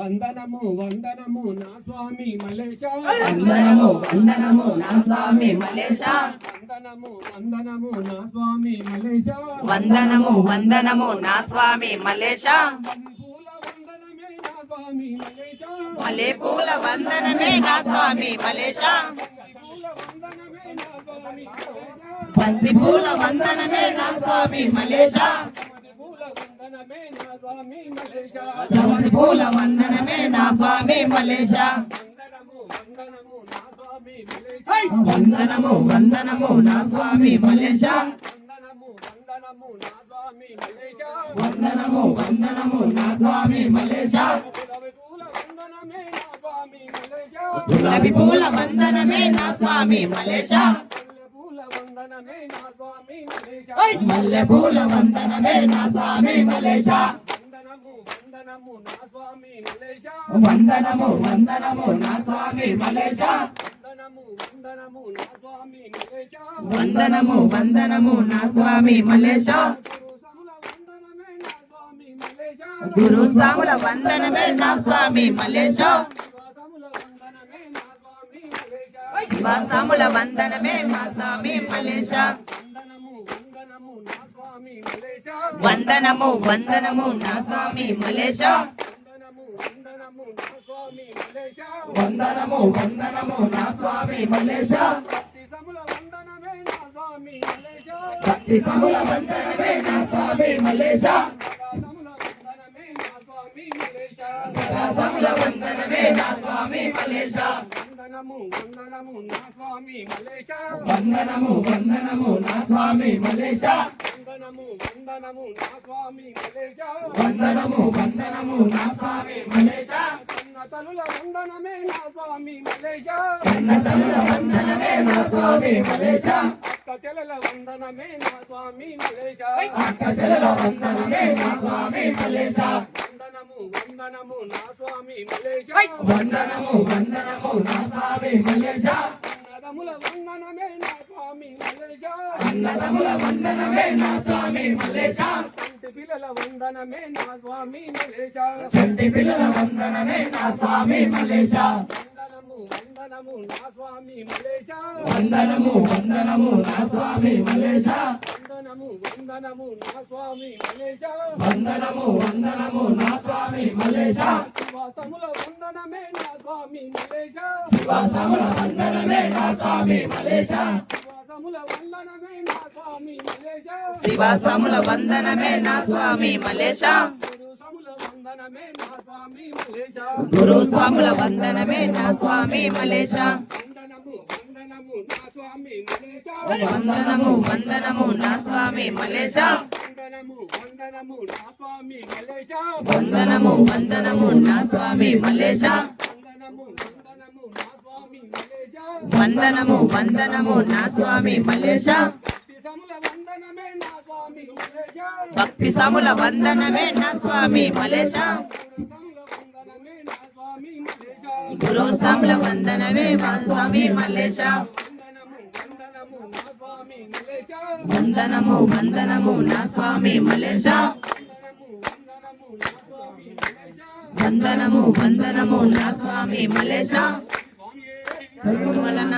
వందనము వందనము నా స్వామి మల్లేశ. వందనము వందనము నా స్వామి మలేష వందనము వందనము నా స్వామి మల్లేశ. వందనము వందనము నా స్వామి మలేష పూల వందనమే నా స్వామి మల్లేశ. మల్లె పూల వందనమే నా స్వామి మలేష పూల వందనమే బంతి పూల వందనమే నా స్వామి మలేష వందనము వందనము నా స్వామి మల్లేశ వందనము వందనము నా స్వామి మలేష వందనము పూల వందనమే నా స్వామి మల్లేశ గులాబీ పూల వందనమే నా స్వామి మలేష వందనమే నా స్వామి మల్లేశ వందనము వందనము నా స్వామి మలేష. వందనము వందనము నా స్వామి మల్లేశ గురు సాముల వందనమే నా స్వామి మల్లేశ శివ సాముల వందనమే నా స్వామి మల్లేశ వందనము వందనము నా స్వామి మల్లేశ వందనము వందనము నా స్వామి మలేష. భక్తి సముల వందనమే నా స్వామి మలేష. సముల వందనమే నా స్వామి మలేష. వందనము వందనము నా స్వామి మలేష. వందనము వందనము నా స్వామి మలేష. తలుల వందనమే నా స్వామి మలేశ కన్నతనుల వందనమే నా స్వామి మలేష. అక్క చెల్లెల వందనమే నా స్వామి మలేశ అక్క చెల్లెల వందనమే నా స్వామి మలేష. వందనము వందనము నా స్వామి మలేశ వందనము వందనము నా స్వామి మలేష అన్నదముల వందనమే నా స్వామి అన్నదముల వందనమే నా స్వామి మలేష కంటి పిల్లల వందనమే నా స్వామి మలేశ చంటి పిల్లల వందనమే నా స్వామి మలేష వందనము వందనము నా స్వామి మలేశ వందనము వందనము నా స్వామి మలేష వందనము వందనము నా స్వామి మలేశ వందనము వందనము నా స్వామి శివాసముల వందనమే నా స్వామి మలేశ శివాసముల వందనమే నా స్వామి మలేష. శివాసముల వందనమే నా స్వామి మలేశ శివాసముల వందనమే నా స్వామి మలేశ గురు స్వాముల వందనమే నా స్వామి మలేష. వందనము వందనము నా స్వామి మలేష. వందనము వందనము నా స్వామి మలేష. వందనము వందనము నా స్వామి మలేష. భక్తి సముల వందనమే నా స్వామి మలేశ భక్తి సముల వందనమే నా స్వామి మలేష. వందనము వందనము నా స్వామి మలేష వందనము వందనము నా స్వామి మలేశ వందనము వందనము నా స్వామి మలేష వలన